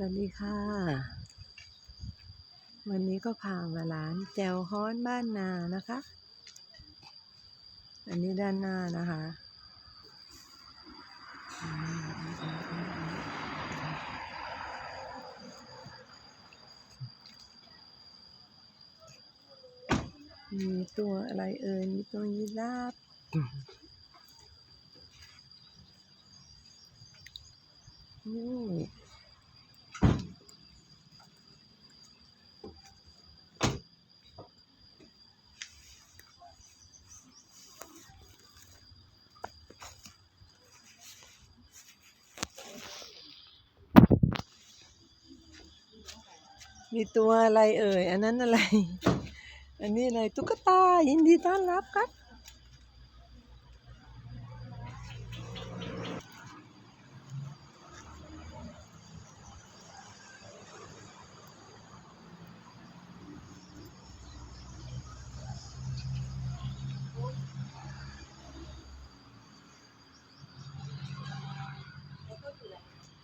สวัสดีค่ะ วันนี้ก็พามาร้านแจวฮ้อนบ้านนานะคะ อันนี้ด้านหน้านะคะ มีตัวอะไรเอ่ย มีตัวยีราฟนี่ มีตัวอะไรเอ่ย อันนั้นอะไร อันนี้อะไร ตุ๊กตา ยินดีต้อนรับครับ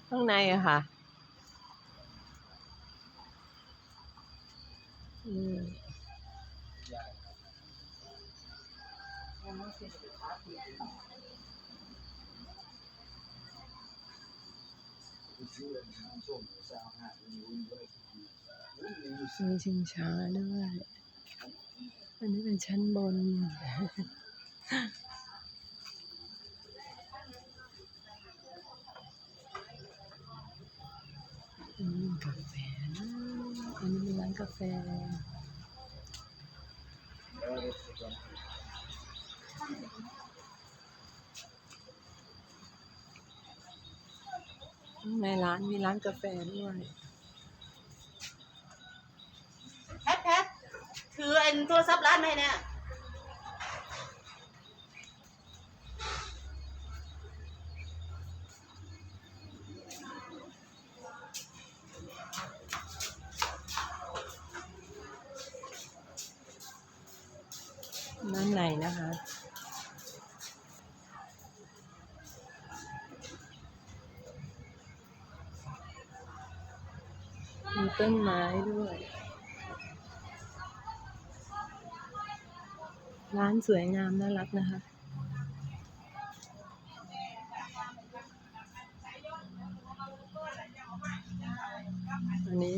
ข้างในอะค่ะ มีชิงช้าด้วย อันนี้เป็นชั้นบนอัน กาแฟในร้านมีร้านกาแฟด้วยแพทแพทถือไอ้โทรศัพท์ร้านไหมเนี่ย ในนะคะ มีต้นไม้ด้วย ร้านสวยงามน่ารักนะคะอันนี้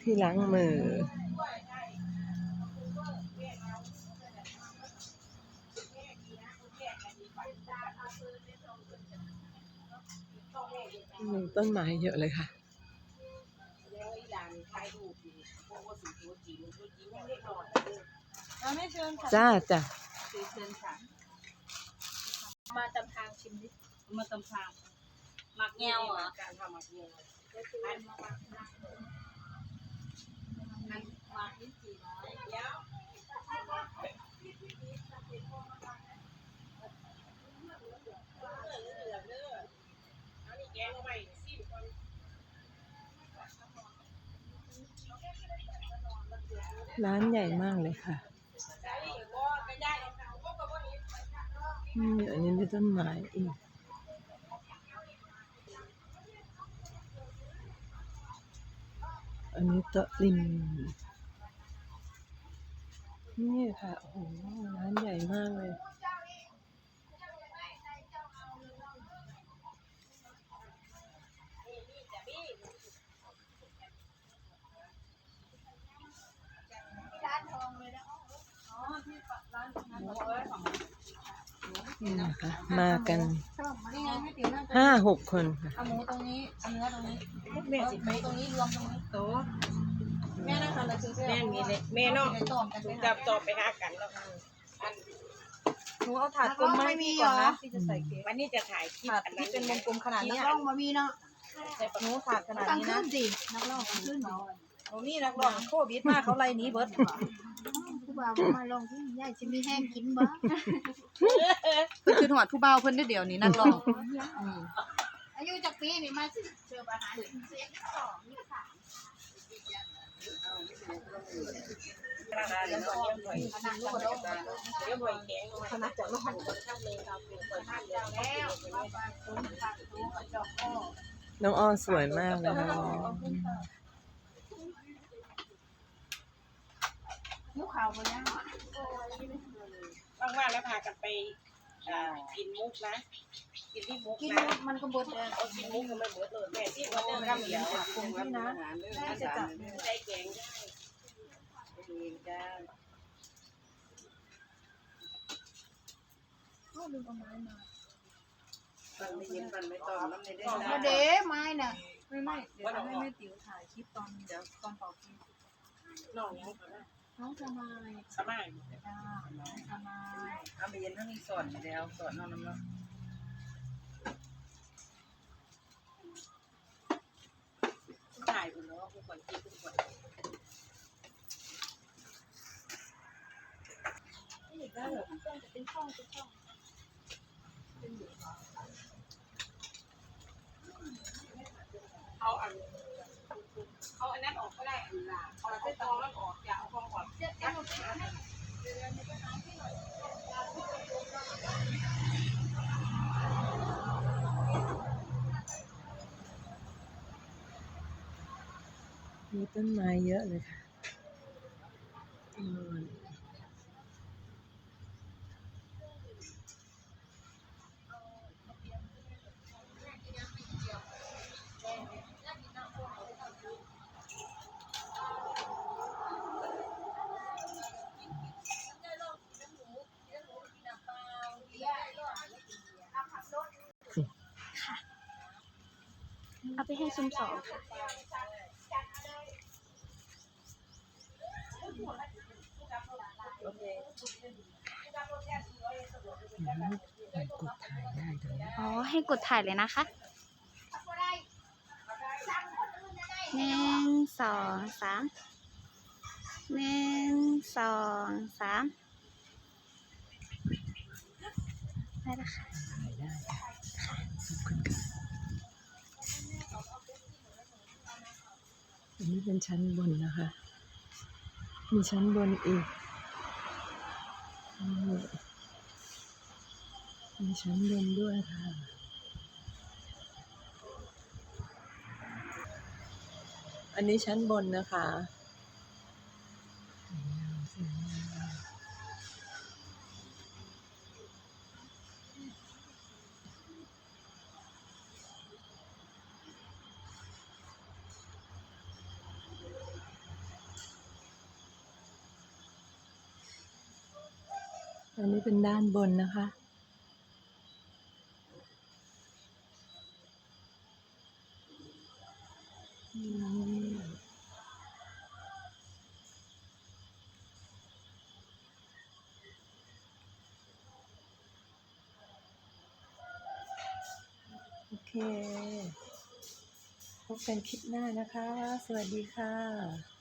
ที่ล้างมือ มีต้นไม้เยอะเลยค่ะเราไม่เชิญค่ะจ้าจ้ะเชิญค่ะมาตำทางชิมดิมาตำทางหมักแงวเหรอการทำหมักแงวอันมาหมักนั่งอันหมักนี่สี่ร้อยเดี๋ยวเอานี่แกงเข้าไปสิบคน ร้านใหญ่มากเลยค่ะอืมอันนี้มีต้นไม้อีกอันนี้ตะริมนี่ค่ะ โอ้โห ร้านใหญ่มากเลย นี่นะคะมากันนี่ไงไม่ติ๋วนั่งห้าหกคนค่ะเอาหมูตรงนี้เอาเนื้อตรงนี้แม่สิไปตรงนี้รวมตรงนี้โตแม่นั่งทำอะไรซื้อแม่มีเลยแม่เนาะจับต่อไปหากันแล้วหนูเอาถาดกลมมาให้พี่ก่อนนะที่จะใส่เค้กวันนี้จะถ่ายคลิปที่เป็นวงกลมขนาดนี้นักร้องมามีเนาะหนูถาดขนาดตั้งนี้ขึ้นะนสินักร้องตั้งขึ้นเนาะหนูนี่นักร้องโควิดมากเขาไล่หนีเบิร์ดผู้ บ่าวมาลองที่ยายจะมีแห้งกินบ่เพิ่นคือหอดผู้เบาเพิ่นได้เดี๋ยวนี้นักร้องอายุจากปีนี่มาสิเจอปัญหาเสียงสองนี่ค่ะคณะจะรอดคนทำเลยครับเปิดห้างแล้วแล้วมาปากตุ้งปากตุ้งกระจอกพ่อน้องอ้อสวยมากนะคะนิ้วขาวบนนี้ว่างๆแล้วพากันไปอ่ากินมุกนะ กินที่มุกกินนะมันก็บดเลยเอากินมุกก็ไม่เบิดเลยแม่ที่วันเดิมข้ามเดียวคงที่นะน่าจะจับได้แกงได้มาเด้ไม้น่ะไม่ไม่เดี๋ยวจะให้แม่ติ๋วถ่ายคลิปตอนเดี๋ยวตอนเป่าคลิป น้องยังก็ได้ น้องทนายสบายจ้าน้องทนายเอาไปเย็นทั้งนี้สอนอยู่แล้วสอนนองน้ำเนาะถ่ายคุณเนาะทุกคนกินทุกคนเอาอันเอาอันนั้นออกก็ได้อันละเอาเส้นตองนั้นออกอย่าเอาฟอ มีต้นไม้เยอะเลยค่ะ เอาไปให้ซุมสองค่ะมันกดถ่ายได้ตรงนี้อ๋อ ให้กดถ่ายเลยนะคะหนึ่งสองสามหนึ่งสองสามได้แล้วค่ะถ่ายได้ค่ะขอบคุณค่ะ อันนี้เป็นชั้นบนนะคะ มีชั้นบนอีก มีชั้นบนด้วยค่ะอันนี้ชั้นบนนะคะ อันนี้เป็นด้านบนนะคะ โอเค พบกันคลิปหน้านะคะ สวัสดีค่ะ